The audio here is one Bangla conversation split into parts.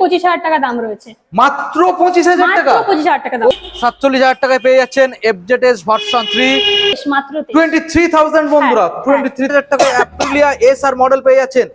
পঁচিশ হাজার টাকা দাম রয়েছে। মাত্র পঁচিশ হাজার টাকা? পঁচিশ হাজার টাকা দাম। সাতচল্লিশ হাজার টাকায় পেয়ে যাচ্ছেন এফজেড এস ভার্সন থ্রি মাত্র টোয়েন্টি থ্রি থাউজেন্ড বন্ধুরা হ্যাঁ, টোয়েন্টি থ্রি হাজার টাকায় অ্যাপ্রিলিয়া এস আর মডেল পেয়ে যাচ্ছেন।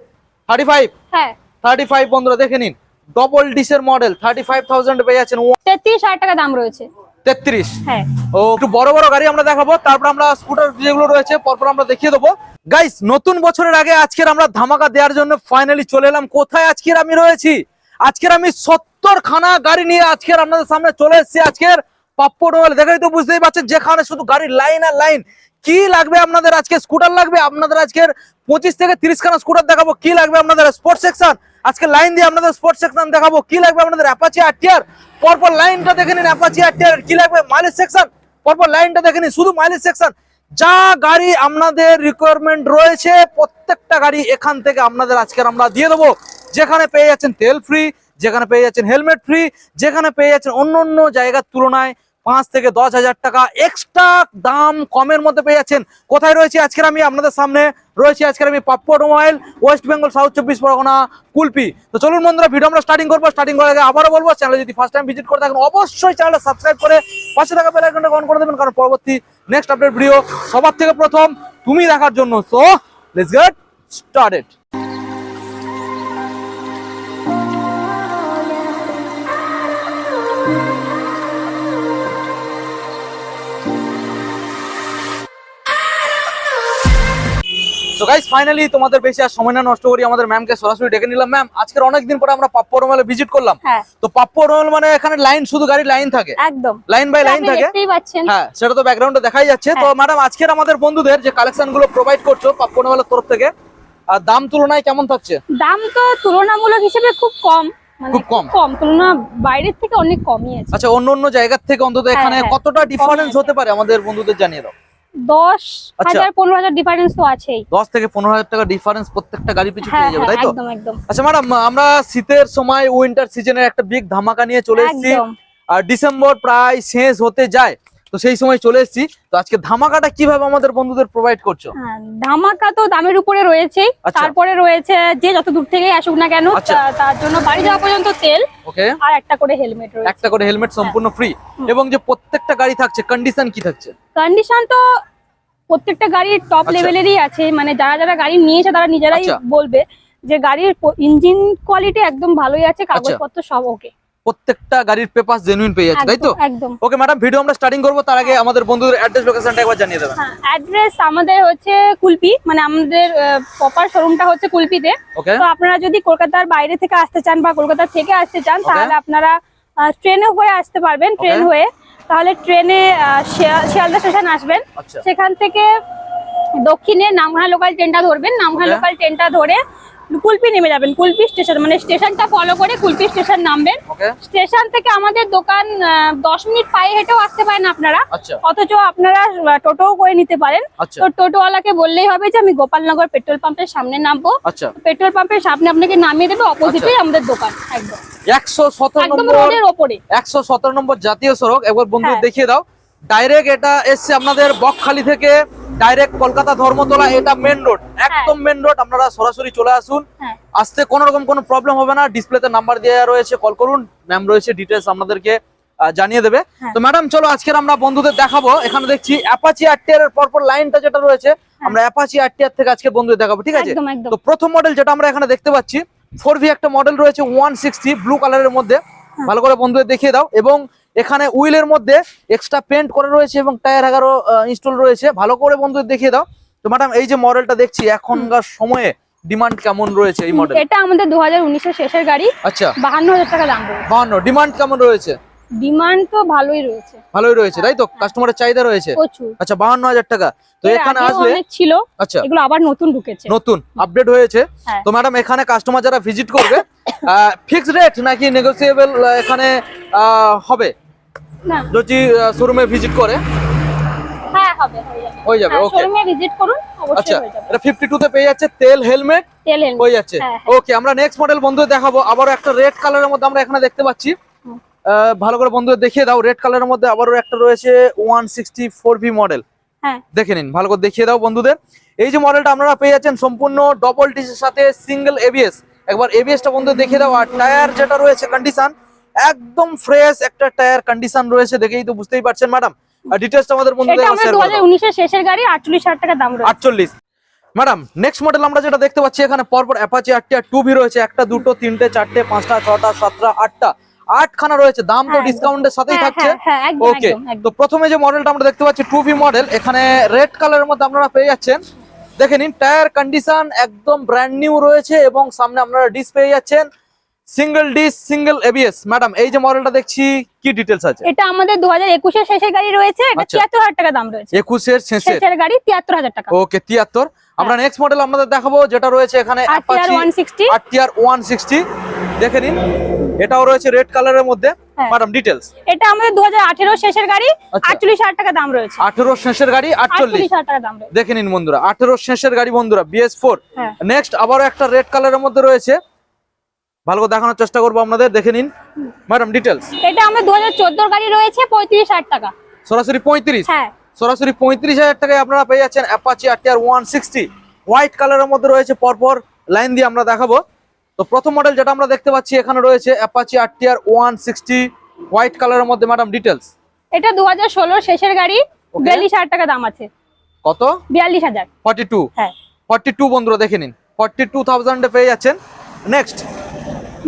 থার্টি ফাইভ হ্যাঁ। থার্টি ফাইভ বন্ধুরা দেখে নিন। ডবল ডিসের মডেল থার্টি ফাইভ থাউজেন্ড পেয়ে যাচ্ছেন। তেত্রিশ হাজার টাকা দাম রয়েছে। তেত্রিশ? হ্যাঁ। ও একটু বড় বড় গাড়ি আমরা দেখাবো তারপর আমরা স্কুটার যেগুলো রয়েছে পরপর আমরা দেখিয়ে দেবো। গাইস নতুন বছরের আগে আজকের আমরা ধামাকা দেওয়ার জন্য ফাইনালি চলে এলাম। কোথায় আজকের আমি রয়েছি? আজকের আমি সত্তর খানা গাড়ি নিয়ে আজকের আপনাদের সামনে চলে এসেছি আজকের পাপ্পর রয়েল। দেখেই তো বুঝতেই পারছেন, যেখানে শুধু গাড়ির লাইন আর লাইন। কি লাগবে আপনাদের আজকে? স্কুটার লাগবে? আপনাদের আজকের পঁচিশ থেকে তিরিশ খানা স্কুটার দেখাবো। কি লাগবে আপনাদের? Sports section. আজকে লাইন দিয়ে আপনাদের স্পোর্টস সেকশন দেখাবো। কি লাগবে আপনাদের? Apache RTR. পরপর লাইনটা দেখে নিন অ্যাপাচি আরটিআর। কি লাগবে? Mileage section. পরপর লাইনটা দেখে নিন, শুধু মাইলেজ সেকশন। যা গাড়ি আপনাদের রিকোয়ারমেন্ট রয়েছে, প্রত্যেকটা গাড়ি এখান থেকে আপনাদের আজকের আমরা দিয়ে দেবো। যেখানে পেয়ে যাচ্ছেন তেল ফ্রি যেখানে পেয়ে যাচ্ছেন হেলমেট ফ্রি যেখানে পেয়ে যাচ্ছেন অন্য অন্য জায়গার তুলনায় পাঁচ থেকে দশ হাজার টাকা এক্সট্রা দাম কমের মধ্যে পেয়ে যাচ্ছেন। কোথায় রয়েছে আজকের আমি? আপনাদের সামনে রয়েছে আজকের আমি Pappu automobile, West Bengal, South চব্বিশ পরগনা, কুলপি। তো চলুন বন্ধুরা ভিডিও আমরা স্টার্টিং করব। স্টার্টিং করার আগে আবারও বলব চ্যানেল যদি ফার্স্ট টাইম ভিজিট করে থাকেন, অবশ্যই চ্যানেলটা সাবস্ক্রাইব করে পাশে থাকা বেল আইকনটা অন করে দেবেন, কারণ পরবর্তী নেক্সট আপডেট ভিডিও সবার থেকে প্রথম তুমি দেখার জন্য। So let's get started guys finally তোমাদের বেশি আর সময় না নষ্ট করি আমাদের ম্যামকে সরাসরি ডেকে নিলাম ম্যাম আজকের অনেকদিন পরে আমরা পাপ্পু অটোমোবাইলে ভিজিট করলাম। হ্যাঁ। তো পাপ্পু অটোমোবাইল মানে এখানে লাইন শুধু গাড়ি লাইন থাকে। একদম। লাইন বাই লাইন থাকে। হ্যাঁ সেটা তো ব্যাকগ্রাউন্ডে দেখাই যাচ্ছে। তো হ্যাঁ। ম্যাডাম আজকের আমাদের বন্ধুদের যে কালেকশনগুলো প্রোভাইড করছ পাপ্পু অটোমোবাইলের তরফ থেকে আর দাম তুলনায় কেমন থাকছে? দাম তো তুলনামূলক হিসেবে খুব কম। মানে খুব কম। কম তুলনা বাইরের থেকে অনেক কমই আছে। আচ্ছা অন্য অন্য জায়গার থেকে অন্তত হ্যাঁ, এখানে হ্যাঁ, কতটা ডিফারেন্স হতে পারে আমাদের বন্ধুদের জানিয়ে দাও। দশ আচ্ছা। হাজার পনেরো হাজার ডিফারেন্স তো আছেই। দশ থেকে পনেরো হাজার টাকা ডিফারেন্স প্রত্যেকটা গাড়ি পিছু হ্যাঁ পেয়ে যাবে হ্যাঁ তাই তো? আচ্ছা ম্যাডাম আমরা শীতের সময় উইন্টার সিজনের একটা বিগ ধামাকা নিয়ে চলে এসেছি। আর ডিসেম্বর প্রায় শেষ হতে যায়। তো সেই সময় চলে এসেছি। তো আজকে ধামাকাটা কীভাবে আমাদের বন্ধুদের প্রোভাইড করছ? হ্যাঁ, ধামাকা তো দামের উপরে রয়েছেই। আচ্ছা। তারপরে রয়েছে যে যত দূর থেকে আসুক না কেন আচ্ছা। তার জন্য বাড়ি যাওয়া পর্যন্ত তেল ওকে। আর একটা করে হেলমেট রয়েছে। একটা করে হেলমেট সম্পূর্ণ ফ্রি এবং যে প্রত্যেকটা গাড়ি থাকছে কন্ডিশন কি থাকছে? কন্ডিশন তো প্রত্যেকটা গাড়ির টপ আচ্ছা। লেভেলেরই আছে। মানে যারা যারা গাড়ি নিয়েছে তারা নিজেরাই আচ্ছা। বলবে যে গাড়ির ইঞ্জিন কোয়ালিটি একদম ভালোই আছে কাগজপত্র সব ওকে প্রত্যেকটা গাড়ির পেপার জেনুইন পেয়ে যাচ্ছে তাই তো? একদম ওকে ম্যাডাম ভিডিও আমরা স্টার্টিং করব তার আগে আমাদের বন্ধুদের অ্যাড্রেস লোকেশনটা একবার জানিয়ে দেবেন। হ্যাঁ অ্যাড্রেস আমাদের হচ্ছে কুলপি মানে আমাদের প্রপার শোরুমটা হচ্ছে কুলপিতে। ওকে তো আপনারা যদি কলকাতার বাইরে থেকে আসতে চান বা কলকাতা থেকে আসতে চান তাহলে আপনারা ট্রেনে হয়ে আসতে পারবেন ট্রেন হয়ে। তাহলে ট্রেনে শিয়ালদা স্টেশন আসবেন। আচ্ছা। সেখান থেকে দক্ষিণে নামখানা লোকাল ট্রেনটা ধরবেন। Okay. লোকাল ট্রেনটা ধরে কুলপি নেমে যাবেন কুলপি স্টেশন মানে স্টেশনটা ফলো করে কুলপি স্টেশন নামবেন। স্টেশন থেকে আমাদের দোকান দশ মিনিট পায়ে হেঁটেও আসতে পারেন আপনারা। আচ্ছা। অথচ আপনারা টোটো করে নিতে পারেন। আচ্ছা। তো টোটোওয়ালাকে বললেই হবে যে আমি গোপালনগর পেট্রোল পাম্পের সামনে নামবো। আচ্ছা। পেট্রোল পাম্পের সামনে আপনাকে নামিয়ে দেবে অপোজিটেই আমাদের দোকান একদম। একশো সতেরো নম্বর একশো সতেরো নম্বর জাতীয় সড়ক। একবার বন্ধু হ্যাঁ। দেখিয়ে দাও। ডাইরেক্ট এটা এসছে আপনাদের বকখালি থেকে। ডাইরেক্ট কলকাতা ধর্মতলা এটা মেন রোড একদম মেন রোড আপনারা সরাসরি চলে আসুন। হ্যাঁ। আসতে কোনো রকম কোনো প্রবলেম হবে না ডিসপ্লেতে নাম্বার দেওয়া রয়েছে কল করুন ম্যাম রয়েছে ডিটেলস আপনাদেরকে জানিয়ে দেবে। হ্যাঁ। তো ম্যাডাম চলো আজকের আমরা বন্ধুদের দেখাবো এখানে দেখছি অ্যাপাচি আরটিআর এর পরপর লাইনটা যেটা রয়েছে আমরা অ্যাপাচি আরটিআর থেকে আজকে বন্ধুদের দেখাবো ঠিক আছে? তো প্রথম মডেল যেটা আমরা এখানে দেখতে পাচ্ছি ফোর ভি একটা মডেল রয়েছে ওয়ান সিক্সটি ব্লু কালারের মধ্যে। হ্যাঁ। ভালো করে বন্ধুদের দেখিয়ে দাও এবং এখানে উইলের মধ্যে এক্সট্রা পেন্ট করা রয়েছে এবং টায়ার এগারো ইনস্টল রয়েছে। ভালো করে বন্ধু দেখিয়ে দাও। তো ম্যাডাম এই যে মডেলটা দেখছি এখনকার সময়ে ডিমান্ড কেমন রয়েছে এই মডেল এটা আমাদের দু হাজার উনিশের শেষের গাড়ি। আচ্ছা। বাহান্ন হাজার টাকা দাম রয়েছে। বাহান্ন ডিমান্ড কেমন রয়েছে? ডিমান্ড তো ভালোই রয়েছে। ভালোই রয়েছে তাই তো? কাস্টমারের চাহিদা রয়েছে? আচ্ছা বাহান্ন হাজার টাকা। তো এখানে আসলে অনেক ছিল আচ্ছা। এগুলো আবার নতুন ঢুকেছে। নতুন আপডেট হয়েছে। হ্যাঁ। তো ম্যাডাম এখানে কাস্টমার যারা ভিজিট করবে ফিক্সড রেট নাকি নেগোসিয়েবল এখানে হবে? যদি শোরুমে ভিজিট করে? হ্যাঁ হবে হয়ে যাবে। ওকে শোরুমে ভিজিট করুন আচ্ছা অবশ্যই হয়ে যাবে। এটা ফিফটি টু তে পেয়ে যাচ্ছে তেল হেলমেট তেল। হয়ে যাচ্ছে। হ্যাঁ, হ্যাঁ। ওকে আমরা নেক্সট মডেল বন্ধুদের দেখাবো। আবারও একটা রেড কালারের মধ্যে আমরা এখানে দেখতে পাচ্ছি। ভালো করে বন্ধুদের দেখিয়ে দাও। রেড কালারের মধ্যে আবারও একটা রয়েছে one sixty four V model দেখে নিন ভালো করে দেখিয়ে দাও বন্ধুদের। এই যে মডেলটা আপনারা পেয়ে যাচ্ছেন সম্পূর্ণ ডবল ডিসের সাথে সিঙ্গেল এবিএস একবার এবিএসটা বন্ধু দেখিয়ে দাও। আর টায়ার যেটা রয়েছে কন্ডিশন একদম ফ্রেশ একটা টায়ার কন্ডিশন রয়েছে দেখেই তো বুঝতেই পারছেন ম্যাডাম আর ডিটেলসটা আমাদের এটা বন্ধুদের আমাদের শেয়ার দু করে হাজার শেষের গাড়ি আটচল্লিশ হাজার টাকা দাম রয়েছে। আটচল্লিশ। ম্যাডাম নেক্সট মডেল আমরা যেটা দেখতে পাচ্ছি এখানে পরপর অ্যাপাচি আটটা টু ভি রয়েছে একটা দুটো তিনটে চারটে পাঁচটা ছটা সাতটা আটটা আটখানা রয়েছে। দাম তো হ্যাঁ, ডিসকাউন্টের সাথেই হ্যাঁ, থাকছে। হ্যাঁ, হ্যাঁ, একদম, ওকে একদম। তো প্রথমে যে মডেলটা আমরা দেখতে পাচ্ছি টু ভি মডেল এখানে রেড কালারের মধ্যে আপনারা পেয়ে যাচ্ছেন। দেখে নিন টায়ার কন্ডিশন একদম ব্র্যান্ড নিউ রয়েছে এবং সামনে আপনারা ডিস পেয়ে যাচ্ছেন। Single disc single ABS madam এই যে মডেলটা দেখছি কি ডিটেলস আছে? এটা আমাদের দু হাজার একুশের শেষের গাড়ি রয়েছে এটা আচ্ছা। তিয়াত্তর হাজার টাকা দাম রয়েছে। একুশের শেষের। শেষের গাড়ি তিয়াত্তর হাজার টাকা। ওকে তিয়াত্তর। আমরা নেক্সট মডেল আপনাদের দেখাবো যেটা রয়েছে এখানে one sixty RTR one sixty দেখে নিন এটাও রয়েছে রেড কালারের মধ্যে। ম্যাডাম ডিটেলস এটা আমাদের দু হাজার আঠেরো শেষের গাড়ি আচ্ছা। আটচল্লিশ হাজার টাকা দাম রয়েছে। আঠেরো শেষের গাড়ি আটচল্লিশ। আটচল্লিশ হাজার টাকা দাম রয়েছে। দেখে নিন বন্ধুরা আঠেরো শেষের গাড়ি বন্ধুরা বিএস ফোর হ্যাঁ। নেক্সট আবারও একটা রেড কালারের মধ্যে রয়েছে। ভালো করে দেখানোর চেষ্টা করব আপনাদের দেখে নিন। ম্যাডাম ডিটেলস এটা আমাদের দু হাজার গাড়ি রয়েছে পঁয়ত্রিশ হাজার টাকা। সরাসরি পঁয়ত্রিশ? হ্যাঁ। সরাসরি পঁয়ত্রিশ হাজার টাকায় আপনারা পেয়ে যাচ্ছেন Apache RTR one sixty white কালারের মধ্যে রয়েছে পরপর লাইন দিয়ে আমরা দেখাবো। তো প্রথম মডেল যেটা আমরা দেখতে পাচ্ছি এখানে রয়েছে Apache RTR one sixty white কালারের মধ্যে ম্যাডাম ডিটেলস এটা দু হাজার ষোলোর শেষের গাড়ি বিয়াল্লিশ হাজার টাকা দাম আছে। কত? বিয়াল্লিশ হাজার। ফর্টি টু হ্যাঁ। ফর্টি টু বন্ধুরা দেখে নিন। ফর্টি টু থাউজেন্ডে পেয়ে যাচ্ছেন। নেক্সট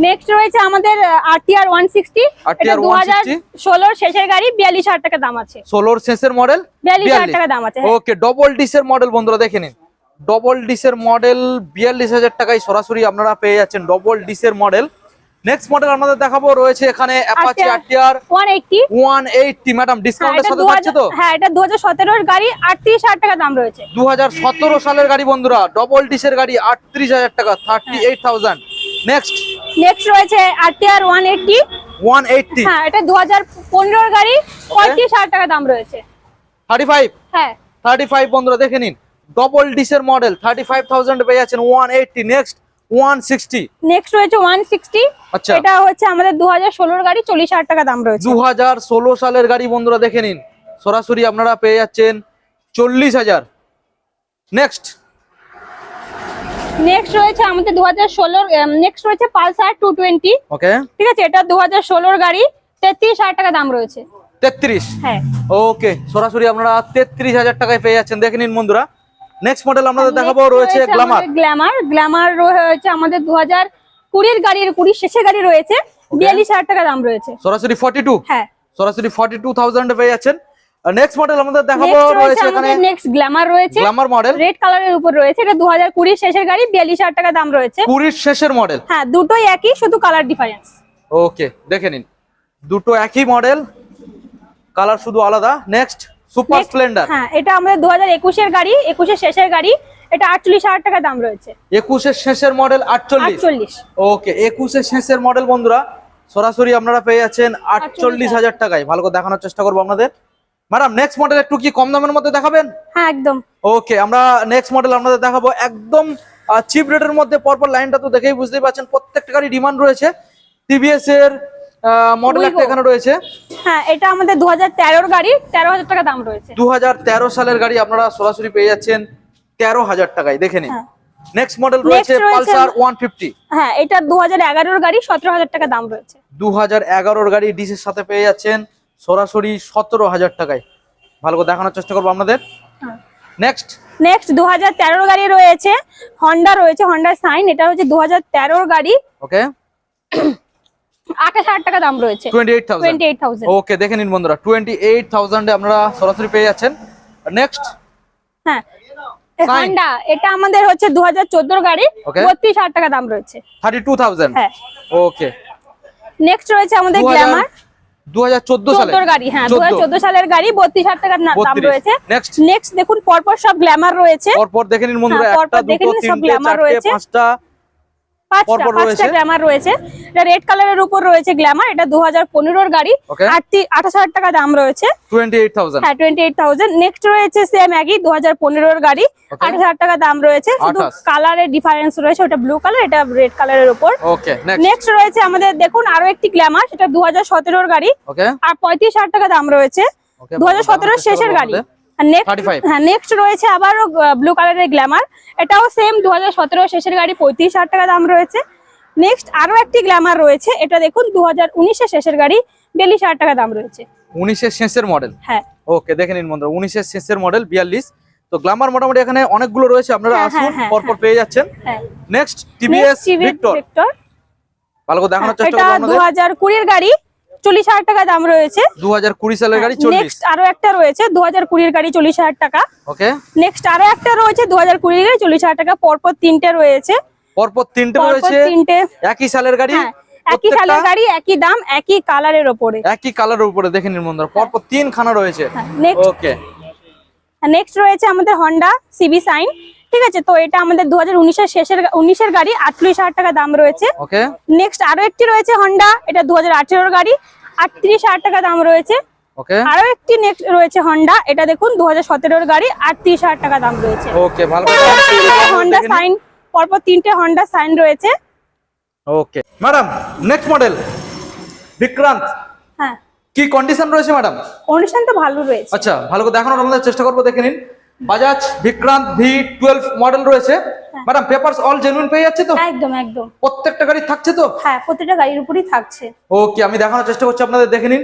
নেক্সট রয়েছে আমাদের আরটিআর ওয়ান সিক্সটি এটা RTR দু 160 ষোলোর শেষের গাড়ি বিয়াল্লিশ হাজার টাকা দাম আছে। ষোলোর শেষের মডেল বিয়াল্লিশ হাজার টাকা দাম আছে। ওকে ডবল ডিসের মডেল বন্ধুরা দেখে নিন। ডবল ডিসের মডেল বিয়াল্লিশ হাজার টাকায় সরাসরি আপনারা পেয়ে যাচ্ছেন ডবল ডিসের মডেল নেক্সট মডেল আমাদের দেখাবো রয়েছে এখানে Apache RTR one eighty one eighty madam ডিসকাউন্টের সাথে থাকছে তো? হ্যাঁ এটা দু হাজার সতেরোর গাড়ি আটত্রিশ হাজার টাকা দাম রয়েছে। দু হাজার সতেরো সালের গাড়ি বন্ধুরা ডবল ডিসের গাড়ি আটত্রিশ হাজার টাকা thirty eight thousand next next রয়েছে RTR one eighty one eighty হ্যাঁ এটা দু হাজার পনেরোর গাড়ি পঁয়ত্রিশ হাজার টাকা দাম রয়েছে। থার্টি ফাইভ হ্যাঁ। থার্টি ফাইভ বন্ধুরা দেখে নিন। ডবল ডিসের মডেল থার্টি ফাইভ থাউজেন্ড পেয়ে যাচ্ছেন one eighty next one sixty next রয়েছে ওয়ান সিক্সটি আচ্ছা। এটা হচ্ছে আমাদের দু হাজার ষোলোর গাড়ি চল্লিশ হাজার টাকা দাম রয়েছে। দু হাজার ষোলো সালের গাড়ি বন্ধুরা দেখে নিন। সরাসরি আপনারা পেয়ে যাচ্ছেন চল্লিশ হাজার। নেক্সট নেক্সট রয়েছে আমাদের দু হাজার ষোলোর নেক্সট রয়েছে পালসার টু টোয়েন্টি ওকে ঠিক আছে এটা দু হাজার ষোলোর গাড়ি তেত্রিশ হাজার টাকা দাম রয়েছে। তেত্রিশ? হ্যাঁ। ওকে সরাসরি আপনারা তেত্রিশ হাজার টাকায় পেয়ে যাচ্ছেন। দেখে নিন বন্ধুরা। নেক্সট মডেল আপনাদের দেখাবো রয়েছে গ্লামার গ্ল্যামার গ্ল্যামার রয়েছে আমাদের দু হাজার কুড়ির গাড়ির কুড়ি শেষে গাড়ি রয়েছে। বিয়াল্লিশ হাজার টাকা দাম রয়েছে। সরাসরি ফর্টি টু হ্যাঁ। সরাসরি ফর্টি টু থাউজেন্ড পেয়ে যাচ্ছেন। নেক্সট মডেল আমাদের দেখাবো রয়েছে এখানে নেক্সট গ্ল্যামার রয়েছে। গ্লামার মডেল রেড কালারের উপর রয়েছে। এটা দু হাজার কুড়ির শেষের গাড়ি বিয়াল্লিশ হাজার টাকা দাম রয়েছে। কুড়ির শেষের মডেল হ্যাঁ দুটোই একই শুধু কালার ডিফারেন্স ওকে দেখে নিন। দুটো একই মডেল কালার শুধু আলাদা। নেক্সট সুপার স্প্লেন্ডার হ্যাঁ এটা আমাদের দু হাজার একুশের গাড়ি একুশের শেষের গাড়ি। এটা আটচল্লিশ হাজার টাকা দাম রয়েছে। একুশের শেষের মডেল আটচল্লিশ। আটচল্লিশ। ওকে একুশের শেষের মডেল বন্ধুরা সরাসরি আপনারা পেয়ে যাচ্ছেন আটচল্লিশ হাজার। টাকায়। ভালো করে দেখানোর চেষ্টা করব আপনাদের। ম্যাডাম নেক্সট মডেল একটু কি কম দামের মধ্যে দেখাবেন? হ্যাঁ একদম। ওকে আমরা নেক্সট মডেল আপনাদের দেখাবো। একদম চিপ রেটের মধ্যে পরপর লাইনটা তো দেখেই বুঝতেই পারছেন প্রত্যেকটা গাড়ি ডিমান্ড রয়েছে। টিভিএস এর মডেল একটা এখানে রয়েছে। হ্যাঁ এটা আমাদের দু হাজার তেরোর গাড়ি তেরো হাজার টাকা দাম রয়েছে। দুহাজার তেরো সালের গাড়ি আপনারা সরাসরি পেয়ে যাচ্ছেন তেরো হাজার টাকায় দেখে নিন। হ্যাঁ। নেক্সট মডেল রয়েছে পালসার ওয়ান ফিফটি হ্যাঁ এটা দু হাজার এগারোর গাড়ি সতেরো হাজার টাকা দাম রয়েছে। দু হাজার এগারোর গাড়ি ডিসের সাথে পেয়ে যাচ্ছেন। সরাসরি সতেরো হাজার টাকায়। ভালো করে দেখানোর চেষ্টা করব আপনাদের। নেক্সট নেক্সট দু হাজার গাড়ি রয়েছে। হন্ডা রয়েছে হন্ডা সাইন এটা হচ্ছে দু হাজার গাড়ি। ওকে আঠাশ হাজার টাকা দাম রয়েছে। ওকে দেখে নিন বন্ধুরা টোয়েন্টি এইট থাউজেন্ডে আপনারা সরাসরি পেয়ে যাচ্ছেন। নেক্সট হ্যাঁ। হন্ডা এটা আমাদের হচ্ছে দু হাজার গাড়ি. বত্রিশ হাজার টাকা দাম রয়েছে। Thirty two thousand okay next রয়েছে আমাদের গ্ল্যামার হ্যাঁ সালের গাড়ি বত্রিশ হাজার টাকার দাম রয়েছে। নেক্সট দেখুন পরপর সব গ্ল্যামার রয়েছে। পরপর দেখে নিন বন্ধুরা হ্যাঁ, একটা দুটো সব তিনটে চারটে রয়েছে। পাঁচটা। পাঁচটা পাঁচটা গ্ল্যামার রয়েছে। এটা রেড কালারের উপর রয়েছে গ্ল্যামার এটা দু হাজার পনেরোর গাড়ি। আঠাশ হাজার টাকা দাম রয়েছে। টোয়েন্টি এইট থাউজেন্ড হ্যাঁ টোয়েন্টি এইট থাউজেন্ড নেক্সট রয়েছে সেম একই দু হাজার পনেরোর গাড়ি. আঠাশ হাজার টাকা দাম রয়েছে। শুধু 28 কালারের ডিফারেন্স রয়েছে ওটা ব্লু কালার এটা রেড কালারের উপর। ওকে নেক্সট রয়েছে আমাদের দেখুন আরও একটি গ্ল্যামার সেটা দু হাজার সতেরোর গাড়ি। আর পঁয়ত্রিশ হাজার টাকা দাম রয়েছে। দু হাজার সতেরোর শেষের গাড়ি। নেক্সট 35 হ্যাঁ নেক্সট রয়েছে আবারও ব্লু কালারের গ্ল্যামার এটাও সেম দু শেষের গাড়ি পঁয়ত্রিশ হাজার টাকা দাম রয়েছে। নেক্সট আরও একটি গ্ল্যামার রয়েছে। এটা দেখুন দু হাজার শেষের গাড়ি বিয়াল্লিশ হাজার টাকা দাম রয়েছে। উনিশের শেষের মডেল হ্যাঁ। ওকে দেখে নিন বন্ধুরা উনিশের শেষের মডেল বিয়াল্লিশ। তো গ্লামার মোটামুটি এখানে অনেকগুলো রয়েছে আপনারা হ্যাঁ, আসুন হ্যাঁ, পরপর হ্যাঁ। পেয়ে যাচ্ছেন। নেক্সট টিভিএস ভিক্টর ভিক্টর ভালো করে দেখানোর চেষ্টা এটা করব আপনাদের। হাজার কুড়ির গাড়ি। চল্লিশ হাজার টাকা দাম রয়েছে। দু হাজার কুড়ি সালের গাড়ি নেক্সট আরও একটা রয়েছে দু হাজার কুড়ির গাড়ি চল্লিশ হাজার টাকা। ওকে নেক্সট আরও একটা রয়েছে দু হাজার কুড়ির গাড়ি চল্লিশ হাজার টাকা পরপর তিনটে রয়েছে। পরপর তিনটে রয়েছে। তিনটে। একই সালের গাড়ি? হ্যাঁ একই সালের গাড়ি একই দাম একই কালারের ওপরে। একই কালারের উপরে দেখে নিন বন্ধুরা। পরপর তিন খানা রয়েছে নেক্সট ওকে নেক্সট রয়েছে আমাদের হন্ডা সিবি সাইন ঠিক আছে তো এটা আমাদের দু হাজার উনিশের শেষের উনিশের গাড়ি আটচল্লিশ হাজার টাকা দাম রয়েছে। নেক্সট আরও একটি রয়েছে হন্ডা এটা দু হাজার আঠেরোর গাড়ি। আটত্রিশ হাজার টাকা দাম রয়েছে। ওকে। আরও একটি নেক্সট রয়েছে হন্ডা এটা দেখুন দু হাজার সতেরোর গাড়ি আটত্রিশ হাজার টাকা দাম রয়েছে। ওকে ভালো। হন্ডা সাইন পরপর তিনটে হন্ডা সাইন রয়েছে। Okay. Madam next model Vikrant. হ্যাঁ। কি কন্ডিশন রয়েছে ম্যাডাম? কন্ডিশন তো ভালো রয়েছে। আচ্ছা ভালো করে দেখানোর আমাদের চেষ্টা করব দেখে নিন। Bajaj Vikrant V twelve model রয়েছে। ম্যাডাম পেপারস অল জেনুইন পেয়ে যাচ্ছে তো? একদম একদম। প্রত্যেকটা গাড়ি থাকছে তো? হ্যাঁ প্রতিটা গাড়ির উপরই থাকছে। ওকে আমি দেখানোর চেষ্টা করছি আপনাদের দেখে নিন।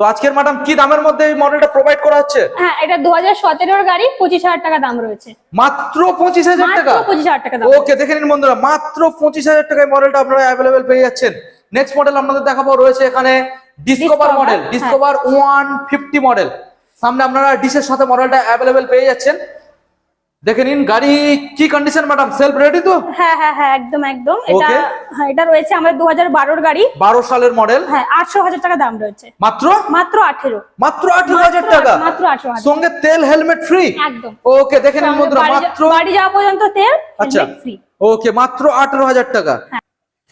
তো আজকের ম্যাডাম কি দামের মধ্যে এই মডেলটা প্রোভাইড করা হচ্ছে? হ্যাঁ এটা দু হাজার সতেরোর গাড়ি পঁচিশ হাজার টাকা দাম রয়েছে। মাত্র পঁচিশ হাজার মাত্র টাকা? পঁচিশ হাজার টাকা দাম। ওকে দেখে নিন বন্ধুরা মাত্র পঁচিশ হাজার টাকায় মডেলটা আপনারা অ্যাভেলেবেল পেয়ে যাচ্ছেন। নেক্সট মডেল আপনাদের দেখাবো রয়েছে এখানে ডিসকভার মডেল হ্যাঁ। ডিসকভার ওয়ান ফিফটি মডেল সামনে আপনারা ডিসের সাথে মডেলটা অ্যাভেলেবেল পেয়ে যাচ্ছেন। দেখে নিন গাড়ি কি কন্ডিশন ম্যাডাম সেলফ রেডি তো? হ্যাঁ হ্যাঁ হ্যাঁ একদম একদম। এটা হ্যাঁ এটা রয়েছে আমাদের দু হাজার বারোর গাড়ি। বারো সালের মডেল হ্যাঁ আটশো হাজার টাকা দাম রয়েছে। মাত্র? মাত্র আঠেরো। মাত্র আঠারো হাজার টাকা? মাত্র আঠেরো হাজার। সঙ্গে তেল হেলমেট ফ্রি একদম। ওকে দেখে নিন বন্ধুরা মাত্র বাড়ি যাওয়া পর্যন্ত তেল আচ্ছা। ফ্রি ওকে মাত্র আঠারো হাজার টাকা।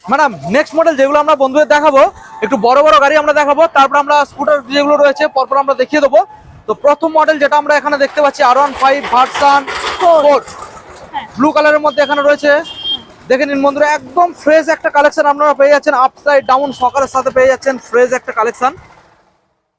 ম্যাডাম নেক্সট মডেল যেগুলো আমরা বন্ধুদের দেখাবো একটু বড় বড় গাড়ি আমরা দেখাবো তারপর আমরা স্কুটার যেগুলো রয়েছে পরপর আমরা দেখিয়ে দেবো। তো প্রথম মডেল যেটা আমরা এখানে দেখতে পাচ্ছি R one five version four হ্যাঁ। ব্লু কালারের মধ্যে এখানে রয়েছে। দেখে নিন বন্ধুরা একদম ফ্রেশ একটা কালেকশন আপনারা পেয়ে যাচ্ছেন। আপসাইড ডাউন সকালের সাথে পেয়ে যাচ্ছেন ফ্রেশ একটা কালেকশন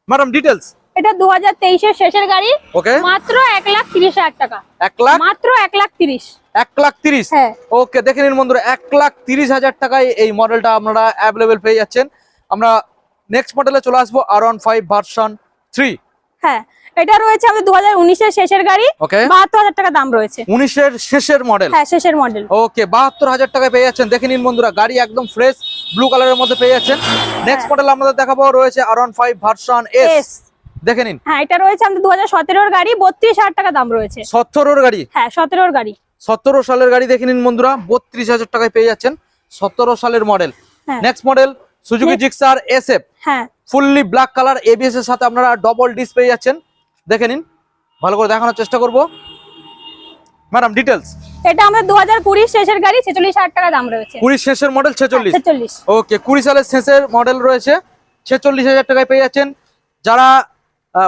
ম্যাডাম ডিটেলস এটা দু হাজার তেইশের শেষের গাড়ি। ওকে মাত্র এক লাখ তিরিশ হাজার টাকা। এক লাখ? মাত্র এক লাখ তিরিশ। এক লাখ তিরিশ? হ্যাঁ। ওকে দেখে নিন বন্ধুরা এক লাখ তিরিশ হাজার টাকায় এই মডেলটা আপনারা অ্যাভেলেবেল পেয়ে যাচ্ছেন। আমরা নেক্সট মডেলে চলে আসব R one five version three হ্যাঁ এটা রয়েছে আমাদের দু হাজার শেষের গাড়ি। ওকে। বাহাত্তর হাজার টাকা দাম রয়েছে। শেষের মডেল হ্যাঁ শেষের মডেল ওকে বাহাত্তর হাজার টাকায় পেয়ে যাচ্ছেন। দেখে নিন বন্ধুরা গাড়ি একদম ফ্রেশ ব্লু কালারের মধ্যে পেয়ে যাচ্ছেন। নেক্সট মডেল আমাদের দেখাবো রয়েছে ভার্সন এস দেখে নিন। হ্যাঁ এটা রয়েছে আমাদের গাড়ি বত্রিশ হাজার টাকা দাম রয়েছে। গাড়ি? হ্যাঁ সতেরোর গাড়ি। সতেরো সালের গাড়ি দেখে নিন বন্ধুরা বত্রিশ হাজার টাকায় পেয়ে যাচ্ছেন। সতেরো সালের model next model Suzuki Gixxer S F হ্যাঁ। ফুললি ব্ল্যাক কালার এবিএস এর সাথে আপনারা ডবল ডিস পেয়ে যাচ্ছেন। দেখে নিন। ভালো করে দেখানোর চেষ্টা করব। ম্যাডাম ডিটেলস এটা আমাদের দু হাজার কুড়ির শেষের গাড়ি ছেচল্লিশ হাজার টাকা দাম রয়েছে। কুড়ি শেষের মডেল ছেচল্লিশ? ছেচল্লিশ। ওকে কুড়ি সালের শেষের মডেল রয়েছে। ছেচল্লিশ হাজার টাকায় পেয়ে যাচ্ছেন। যারা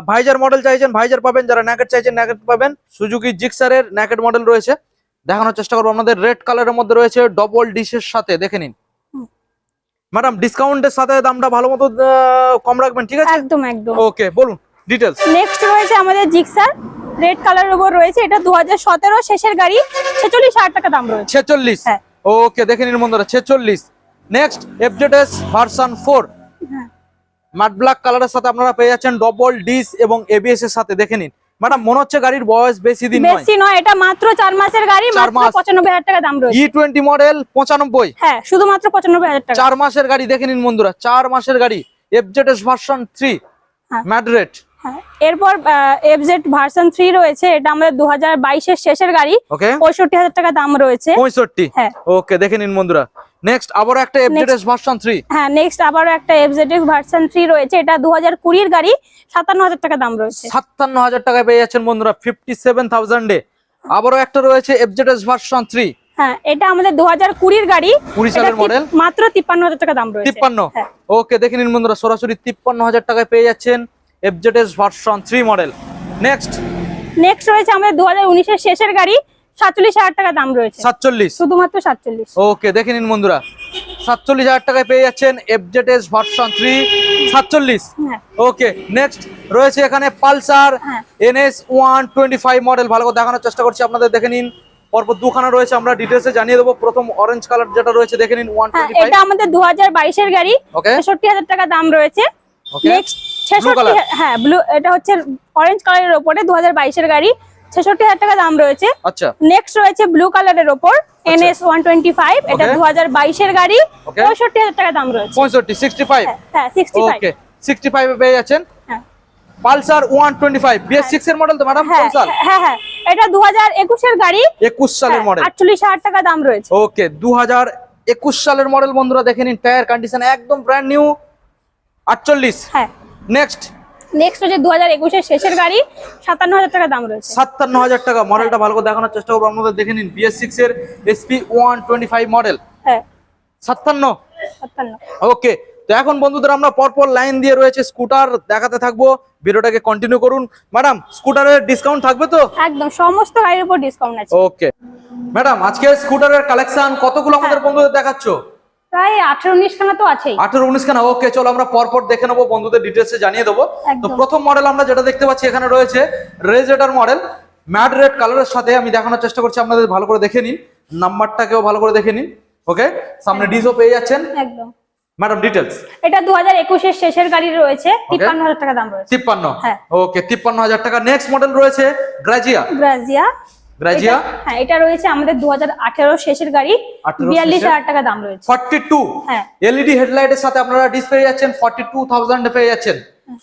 ভাইজার মডেল চাইছেন ভাইজার পাবেন। যারা ন্যাকেট চাইছেন ন্যাকেট পাবেন। সুজুকি জিক্সারের ন্যাকেট মডেল রয়েছে। দেখানোর চেষ্টা করব। আপনাদের রেড কালারের মধ্যে রয়েছে ডবল ডিশের সাথে। দেখে নিন। ম্যাডাম ডিসকাউন্টের সাথে দামটা ভালো মতো কম রাখবেন ঠিক আছে? একদম একদম। ওকে বলুন ডিটেলস নেক্সট রয়েছে আমাদের জিক্সার রেড কালারের উপর রয়েছে এটা দু হাজার সতেরো শেষের গাড়ি ছেচল্লিশ হাজার টাকা দাম রয়েছে। ছেচল্লিশ? হ্যাঁ। ওকে দেখে নিন বন্ধুরা ছেচল্লিশ। নেক্সট এফজেডএস ভার্সন ফোর হ্যাঁ। ম্যাট ব্ল্যাক কালারের সাথে আপনারা পেয়ে যাচ্ছেন ডবল ডিস এবং এবিএস এর সাথে দেখে নিন। ম্যাডাম মনে হচ্ছে গাড়ির বয়স বেশি দিন বেশি নয় এটা মাত্র চার মাসের গাড়ি মাত্র মাস। পঁচানব্বই হাজার টাকা দাম রয়েছে। ই টোয়েন্টি মডেল পঁচানব্বই। হ্যাঁ শুধুমাত্র পঁচানব্বই হাজার টাকা। চার মাসের গাড়ি দেখে নিন বন্ধুরা চার মাসের গাড়ি এফজেডএস ভার্সন থ্রি। ম্যাডরেট এরপর এফজেড ভার্সন থ্রি রয়েছে এটা আমাদের দু হাজার বাইশের শেষের গাড়ি। ওকে পঁয়ষট্টি হাজার টাকা দাম রয়েছে। পঁয়ষট্টি। হ্যাঁ। ওকে দেখে নিন বন্ধুরা নেক্সট আবার একটা এফজেডএস ভার্সন থ্রি হ্যাঁ নেক্সট আবারও একটা এফজেড ভার্সন থ্রি রয়েছে। এটা দু হাজার কুড়ির গাড়ি সাতান্ন হাজার টাকা দাম রয়েছে। সাতান্ন হাজার টাকায় পেয়ে যাচ্ছেন বন্ধুরা ফিফটি সেভেন থাউজেন্ডে আবারও একটা রয়েছে এফজেডএস ভার্সন থ্রি হ্যাঁ এটা আমাদের দু হাজার কুড়ির গাড়ি। কুড়ি এটা সালের মডেল মাত্র তিপ্পান্ন হাজার টাকা দাম রয়েছে। তিপ্পান্ন। হ্যাঁ। ওকে দেখে নিন বন্ধুরা সরাসরি তিপ্পান্ন হাজার টাকায় পেয়ে যাচ্ছেন FZS version three model next next রয়েছে আমাদের দু হাজার উনিশের শেষের গাড়ি। সাতচল্লিশ হাজার টাকা দাম রয়েছে। সাতচল্লিশ? শুধুমাত্র সাতচল্লিশ। ওকে দেখে নিন বন্ধুরা। সাতচল্লিশ হাজার টাকায় পেয়ে যাচ্ছেন এফজেডএস ভার্সন থ্রি সাতচল্লিশ? হ্যাঁ। ওকে নেক্সট রয়েছে এখানে Pulsar. NS one twenty five model ভালো করে দেখানোর চেষ্টা করছি আপনাদের দেখে নিন। পরপর দুখানা রয়েছে আমরা ডিটেলসে জানিয়ে দেবো। প্রথম অরেঞ্জ কালার যেটা রয়েছে দেখে নিন ওয়ান হ্যাঁ এটা আমাদের দু হাজার বাইশের গাড়ি। ছেষট্টি হাজার টাকা দাম রয়েছে। নেক্সট ছেষট্টি হ্যাঁ ব্লু এটা হচ্ছে অরেঞ্জ কালারের ওপরে দু হাজার বাইশের গাড়ি। ছেষট্টি হাজার টাকা দাম রয়েছে। আচ্ছা। নেক্সট রয়েছে ব্লু কালারের ওপর এনএস ওয়ান টোয়েন্টি ফাইভ এটা দু হাজার বাইশের গাড়ি পঁয়ষট্টি হাজার টাকা দাম রয়েছে। পঁয়ষট্টি সিক্সটি ফাইভ হ্যাঁ সিক্সটি ফাইভ সিক্সটি ফাইভে পেয়ে যাচ্ছেন। হ্যাঁ। Pulsar one twenty five BS six এর মডেল তো ম্যাডাম হ্যাঁ হ্যাঁ হ্যাঁ এটা দু হাজার একুশের গাড়ি। একুশ সালের মডেল আটচল্লিশ হাজার টাকা দাম রয়েছে। ওকে দু হাজার একুশ সালের মডেল বন্ধুরা দেখে নিন টায়ার কন্ডিশন একদম ব্র্যান্ড নিউ আটচল্লিশ। হ্যাঁ। নেক্সট নেক্সট হচ্ছে দু হাজার একুশের শেষের গাড়ি সাতান্ন হাজার টাকা দাম রয়েছে। সাতান্ন হাজার টাকা মডেলটা ভালো করে দেখানোর চেষ্টা করব আপনাদের দেখে নিন বিএস সিক্স এর SP one twenty five model হ্যাঁ। সাতান্ন? সাতান্ন। ওকে তো এখন বন্ধুদের আমরা পরপর লাইন দিয়ে রয়েছে স্কুটার দেখাতে থাকব ভিডিওটাকে কন্টিনিউ করুন। ম্যাডাম স্কুটারের ডিসকাউন্ট থাকবে তো? একদম সমস্ত গাড়ির উপর ডিসকাউন্ট আছে। ওকে ম্যাডাম আজকে স্কুটারের কালেকশন কতগুলো আমাদের বন্ধুদের দেখাচ্ছ? প্রায় আঠারো উনিশ খানা তো আছেই। আঠেরো উনিশ খানা ওকে চলো আমরা পরপর দেখে নেব বন্ধুদের ডিটেলসে জানিয়ে দেবো। তো প্রথম মডেল আমরা যেটা দেখতে পাচ্ছি এখানে রয়েছে রেজেটার মডেল ম্যাট রেড কালারের সাথে আমি দেখানোর চেষ্টা করছি আপনাদের ভালো করে দেখে নিন নাম্বারটাকেও ভালো করে দেখে নিন ওকে সামনে ডিজও পেয়ে যাচ্ছেন। একদম। ম্যাডাম ডিটেলস এটা শেষের গাড়ি রয়েছে টাকা দাম রয়েছে। তিপ্পান্ন? হ্যাঁ। ওকে তিপ্পান্ন হাজার টাকা। নেক্সট মডেল রয়েছে গ্রাজিয়া গ্রাজিয়া গ্রাজিয়া এটা- হ্যাঁ এটা রয়েছে আমাদের দু হাজার আঠেরো শেষের গাড়ি। 18 বিয়াল্লিশ শেষের? হাজার টাকা দাম রয়েছে। Forty two. হ্যাঁ। এলইডি হেডলাইটের সাথে আপনারা ডিসপ্লে যাচ্ছেন ফর্টি টু থাউজেন্ড পেয়ে যাচ্ছেন।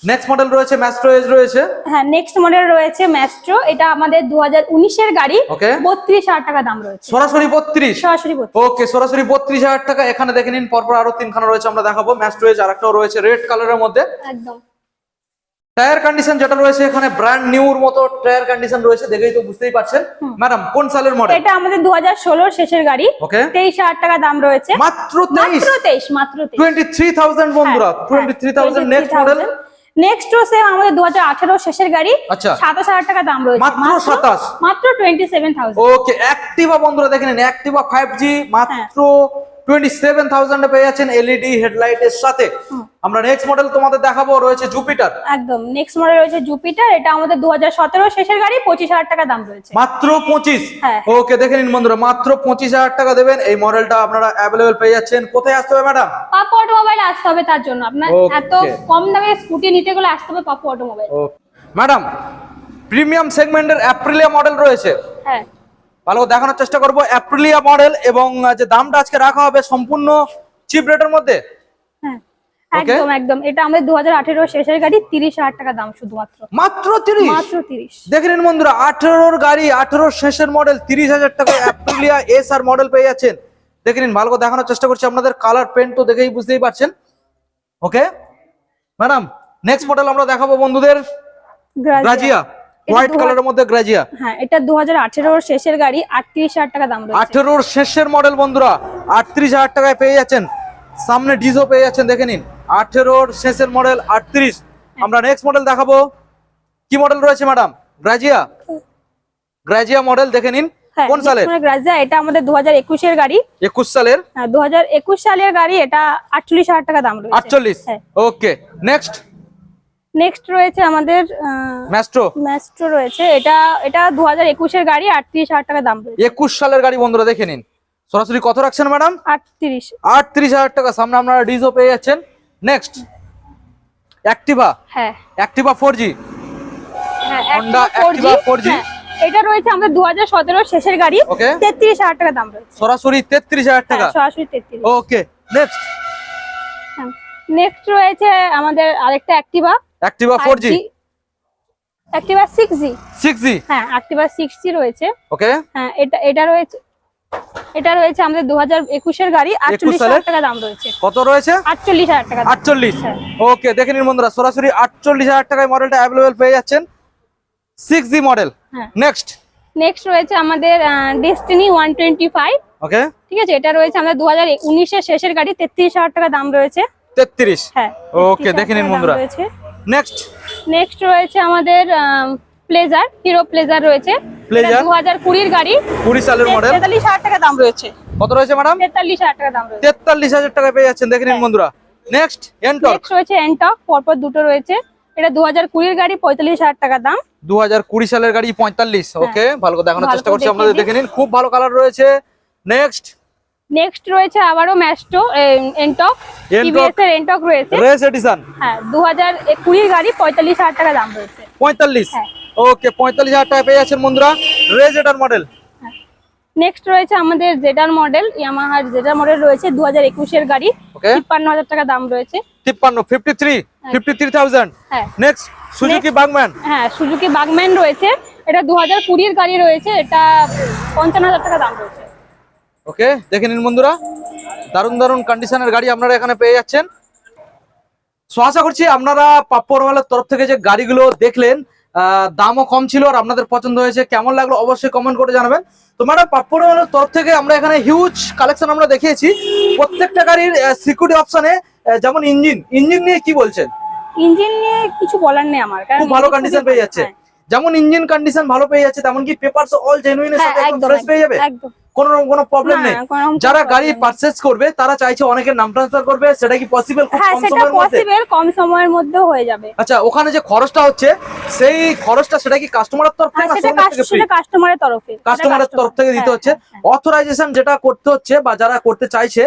নেক্সট মডেল রয়েছে ম্যাস্ট্রো এজ রয়েছে। হ্যাঁ নেক্সট মডেল রয়েছে ম্যাস্ট্রো এটা আমাদের দু হাজার উনিশের গাড়ি। Okay. বত্রিশ হাজার টাকা দাম রয়েছে। সরাসরি বত্রিশ। সরাসরি বত্রিশ। ওকে সরাসরি বত্রিশ হাজার টাকা। এখানে দেখে নিন পরপর আরও তিনখানা রয়েছে আমরা দেখাবো। ম্যাস্ট্রো এজ আর একটাও রয়েছে রেড কালারের মধ্যে। একদম। টায়ার কন্ডিশন যেটা রয়েছে এখানে ব্র্যান্ড নিউর মতো টায়ার কন্ডিশন রয়েছে দেখেই তো বুঝতেই পারছেন। ম্যাডাম কোন সালের মডেল এটা আমাদের দু হাজার ষোলোর শেষের গাড়ি। ওকে তেইশ হাজার টাকা দাম রয়েছে। মাত্র তেইশ। মাত্র তেইশ মাত্র তেইশ। টোয়েন্টি থ্রি থাউজেন্ড বন্ধুরা twenty three thousand next model next same আমাদের দু হাজার আঠেরো শেষের গাড়ি। আচ্ছা। সাতাশ হাজার টাকা দাম রয়েছে। মাত্র 27 মাত্র twenty seven thousand okay Activa বন্ধুরা দেখে নিন অ্যাক্টিভা ফাইভ জি মাত্র টোয়েন্টি সেভেন থাউজেন্ড পেয়ে যাচ্ছেন এলইডি হেডলাইট এর সাথে। আমরা নেক্সট মডেল তোমাদের দেখাবো রয়েছে জুপিটার একদম নেক্সট মডেল রয়েছে জুপিটার এটা আমাদের দু হাজার সতেরো শেষের গাড়ি পঁচিশ হাজার টাকা দাম রয়েছে। মাত্র পঁচিশ? হ্যাঁ। ওকে দেখে নিন বন্ধুরা মাত্র পঁচিশ হাজার টাকা দেবেন। এই মডেলটা আপনারা অ্যাভেলেবেল পেয়ে যাচ্ছেন। কোথায় আসতে হবে ম্যাডাম পাপু অটোমোবাইল আসতে হবে তার জন্য। আপনার এত কম দামে স্কুটি নিতে গেলে আসতে হবে পাপু অটোমোবাইল ম্যাডাম প্রিমিয়াম সেগমেন্টের অ্যাপ্রিলিয়া মডেল রয়েছে। হ্যাঁ। ভালো করে দেখানোর চেষ্টা করব। অ্যাপ্রিলিয়া মডেল এবং যে দামটা আজকে রাখা হবে সম্পূর্ণ চিপ রেটের মধ্যে? হ্যাঁ একদম একদম। এটা আমাদের শেষের গাড়ি তিরিশ হাজার টাকা দাম শুধুমাত্র। মাত্র তিরিশ? মাত্র তিরিশ। দেখে নিন বন্ধুরা গাড়ি আঠেরোর শেষের মডেল টাকায় অ্যাপ্রিলিয়া এস আর মডেল পেয়ে যাচ্ছেন। দেখে নিন ভালো করে দেখানোর চেষ্টা করছি আপনাদের কালার পেন্ট তো দেখেই বুঝতেই পারছেন। ওকে ম্যাডাম নেক্সট মডেল আমরা দেখাবো বন্ধুদের। গ্রাজিয়া এটা হোয়াইট কালারের মধ্যে গ্রাজিয়া হ্যাঁ এটা দু হাজার আঠেরোর শেষের গাড়ি আটত্রিশ হাজার টাকা দাম রয়েছে। আঠেরোর শেষের মডেল বন্ধুরা আটত্রিশ হাজার টাকায় পেয়ে যাচ্ছেন। সামনে ডিজো পেয়ে যাচ্ছেন দেখে নিন। আঠেরোর শেষের মডেল আটত্রিশ। আমরা নেক্সট মডেল দেখাবো। কি মডেল রয়েছে ম্যাডাম গ্রাজিয়া গ্রাজিয়া মডেল দেখে নিন। হ্যাঁ কোন সালের? গ্রাজিয়া এটা আমাদের দু হাজার একুশের গাড়ি। একুশ সালের? হ্যাঁ দু হাজার একুশ সালের গাড়ি এটা আটচল্লিশ হাজার টাকা দাম রয়েছে। আটচল্লিশ? হ্যাঁ। ওকে নেক্সট নেক্সট রয়েছে আমাদের ম্যাস্ট্রো ম্যাস্ট্রো রয়েছে। এটা এটা দু হাজার একুশের গাড়ি আটত্রিশ হাজার টাকা দাম রয়েছে। একুশ সালের গাড়ি বন্ধুরা দেখে নিন। সরাসরি কত রাখছেন ম্যাডাম? আটত্রিশ। আটত্রিশ হাজার টাকা। সামনে আপনারা ডিজো পেয়ে যাচ্ছেন। নেক্সট অ্যাক্টিভা হ্যাঁ। অ্যাক্টিভা ফোর জি হ্যাঁ Honda Activa 4G, Activa 4G হ্যাঁ, এটা রয়েছে আমাদের দু হাজার সতেরো শেষের গাড়ি। Okay. তেত্রিশ হাজার টাকা দাম রয়েছে। সরাসরি তেত্রিশ হাজার টাকা। হ্যাঁ, সরাসরি তেত্রিশ। ওকে নেক্সট নেক্সট রয়েছে আমাদের আরেকটা Activa Activa four G Activa six G six G হ্যাঁ অ্যাক্টিভা সিক্স জি রয়েছে। ওকে হ্যাঁ এটা এটা রয়েছে এটা রয়েছে আমাদের দু হাজার একুশের গাড়ি আটচল্লিশ সালের? হাজার টাকা দাম রয়েছে। কত রয়েছে? আটচল্লিশ হাজার টাকা দাম। আটচল্লিশ। হ্যাঁ। ওকে দেখে নিন বন্ধুরা সরাসরি আটচল্লিশ হাজার টাকায় মডেলটা অ্যাভেলেবেল পেয়ে যাচ্ছেন। সিক্স জি মডেল হ্যাঁ। নেক্সট নেক্সট রয়েছে আমাদের Destini one twenty five okay ঠিক আছে এটা রয়েছে আমাদের দু হাজার উনিশের শেষের গাড়ি তেত্রিশ হাজার টাকা দাম রয়েছে। তেত্রিশ। হ্যাঁ Okay, দেখে নিন বন্ধুরা। নেক্সট নেক্সট রয়েছে আমাদের প্লেজার হিরো প্লেজার রয়েছে? দু হাজার কুড়ির গাড়ি। কুড়ি সালের মডেল তেতাল্লিশ হাজার টাকা দাম রয়েছে। কত রয়েছে ম্যাডাম তেতাল্লিশ হাজার টাকা দাম রয়েছে। তেতাল্লিশ হাজার টাকায় পেয়ে যাচ্ছেন। দেখে নিন হ্যাঁ। বন্ধুরা। নেক্সট এন্টর্ক নেক্সট রয়েছে এনটক পরপর দুটো রয়েছে। এটা দু হাজার কুড়ির গাড়ি পঁয়তাল্লিশ হাজার টাকা দাম। দু হাজার কুড়ি সালের গাড়ি পঁয়তাল্লিশ। ওকে ভালো করে দেখানোর হ্যাঁ। চেষ্টা করছি আপনাদের দেখে নিন। খুব ভালো কালার রয়েছে। নেক্সট নেক্সট রয়েছে আবারও ম্যাস্টো এনটক টিভিএস এর এনটক রয়েছে। রেস এডিশন হ্যাঁ দু হাজার কুড়ির গাড়ি পঁয়তাল্লিশ হাজার টাকা দাম রয়েছে। পঁয়তাল্লিশ? হ্যাঁ। ওকে পঁয়তাল্লিশ হাজার টাকা পেয়ে যাচ্ছেন বন্ধুরা। রেস এটার মডেল নেক্সট রয়েছে আমাদের জেডার মডেল ইয়ামাহার জেডার মডেল রয়েছে দু হাজার একুশের গাড়ি। ওকে তিপ্পান্ন হাজার টাকা দাম রয়েছে। তিপ্পান্ন fifty three fifty three thousand হ্যাঁ নেক্সট সুজুকি বাগম্যান হ্যাঁ সুজুকি বাগম্যান রয়েছে। এটা দু হাজার কুড়ির গাড়ি রয়েছে এটা পঞ্চান্ন হাজার টাকা দাম রয়েছে। ওকে দেখে নিন বন্ধুরা। দারুণ দারুণ কন্ডিশনের গাড়ি আপনারা এখানে পেয়ে যাচ্ছেন। সো আশা করছি আপনারা পাপ্পরওয়ালের তরফ থেকে যে গাড়িগুলো দেখলেন দামও কম ছিল আর আপনাদের পছন্দ হয়েছে কেমন লাগল অবশ্যই কমেন্ট করে জানাবেন। তো ম্যাডাম পাপ্পরওয়ালের তরফ থেকে আমরা এখানে হিউজ কালেকশন আমরা দেখিয়েছি। প্রত্যেকটা গাড়ির সিকিউরিটি অপশনে যেমন ইঞ্জিন ইঞ্জিন নিয়ে কি বলছেন? ইঞ্জিন নিয়ে কিছু বলার নেই আমার খুব ভালো কন্ডিশন পেয়ে যাচ্ছে। হ্যাঁ, যেমন ইঞ্জিন কন্ডিশন ভালো পেয়ে যাচ্ছে তেমন কি পেপারস অল জেনুইন পেয়ে যাবে? একদম। কোনো কোনো প্রবলেম নেই। যারা গাড়ি পারচেজ করবে তারা চাইছে অনেকের নাম ট্রান্সফার করবে সেটা কি পসিবল খুব হ্যাঁ কম সময়ের মধ্যে? কম সময়ের মধ্যেও হয়ে যাবে। আচ্ছা ওখানে যে খরচটা হচ্ছে সেই খরচটা সেটা কি কাস্টমারের তরফ হ্যাঁ থেকে না সেটা শোরুম থেকে ফ্রি কাস্টমার কাস্টমারের তরফে। কাস্টমারের তরফ থেকে দিতে হ্যাঁ, হচ্ছে। হ্যাঁ, অথরাইজেশন যেটা করতে হচ্ছে বা যারা করতে চাইছে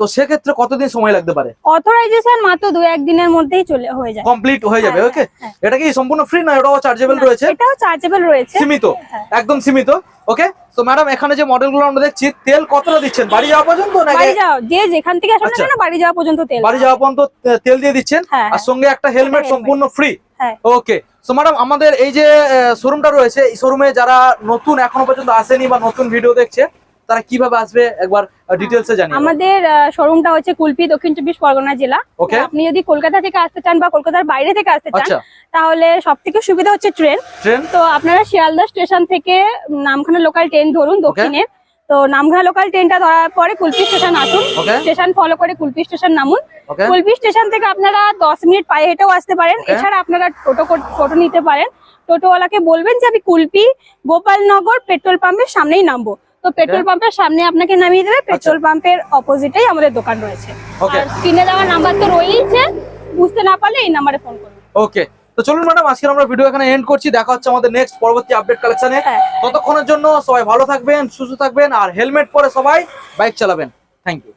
তো সেক্ষেত্রে কতদিন সময় লাগতে পারে? অথরাইজেশন মাত্র দু একদিনের মধ্যেই চলে হয়ে যায়। কমপ্লিট হয়ে যাবে হ্যাঁ, ওকে হ্যাঁ, এটা কি সম্পূর্ণ ফ্রি না এটাও চার্জেবল রয়েছে? এটাও চার্জেবল রয়েছে। সীমিত হ্যাঁ। একদম সীমিত। ওকে তো ম্যাডাম এখানে যে মডেলগুলো আমরা দেখছি তেল কতটা দিচ্ছেন? বাড়ি যাওয়া পর্যন্ত নাকি বাড়ি যাও যে যেখান থেকে আসুন না আচ্ছা। বাড়ি যাওয়া পর্যন্ত তেল। বাড়ি যাওয়া পর্যন্ত তেল দিয়ে দিচ্ছেন? হ্যাঁ, আর হ্যাঁ। সঙ্গে একটা হেলমেট সম্পূর্ণ ফ্রি ওকে তো ম্যাডাম আমাদের এই যে শোরুমটা রয়েছে এই শোরুমে যারা নতুন এখনও পর্যন্ত আসেনি বা নতুন ভিডিও দেখছে তারা কীভাবে আসবে একবার ডিটেলসে জানিয়ে দাও। আমাদের শোরুমটা হচ্ছে কুলপি দক্ষিণ চব্বিশ পরগনা জেলা। আপনি যদি কলকাতা থেকে আসতে চান বা কলকাতার বাইরে থেকে আসতে চান আচ্ছা। তাহলে সব থেকে সুবিধা হচ্ছে ট্রেন তো আপনারা শিয়ালদা স্টেশন থেকে নামখানা লোকাল ট্রেন ধরুন দক্ষিণের তো নামখানা লোকাল ট্রেনটা ধরার পরে কুলপি স্টেশন আসুন। স্টেশন ফলো করে কুলপি স্টেশন নামুন। কুলপি স্টেশন থেকে আপনারা দশ মিনিট পায়ে হেঁটেও আসতে পারেন। এছাড়া আপনারা টোটো টোটো নিতে পারেন। টোটোওয়ালাকে বলবেন যে আমি কুলপি গোপালনগর পেট্রোল পাম্পের সামনেই নামবো। তো পেট্রোল পাম্পের সামনে আপনাকে নামিয়ে দেবে পেট্রোল পাম্পের অপোজিটেই আমাদের দোকান রয়েছে. আর স্ক্রিনে দেওয়া নাম্বার তো রয়েইছে বুঝতে না পারলে এই নাম্বারে ফোন করুন। ওকে তো চলুন ম্যাডাম আজকে আমরা ভিডিও এখানে এন্ড করছি। দেখা হচ্ছে আমাদের নেক্সট পরবর্তী আপডেট কালেকশনে হ্যাঁ। ততক্ষণের জন্য সবাই ভালো থাকবেন সুস্থ থাকবেন আর হেলমেট পরে সবাই বাইক চালাবেন। Thank you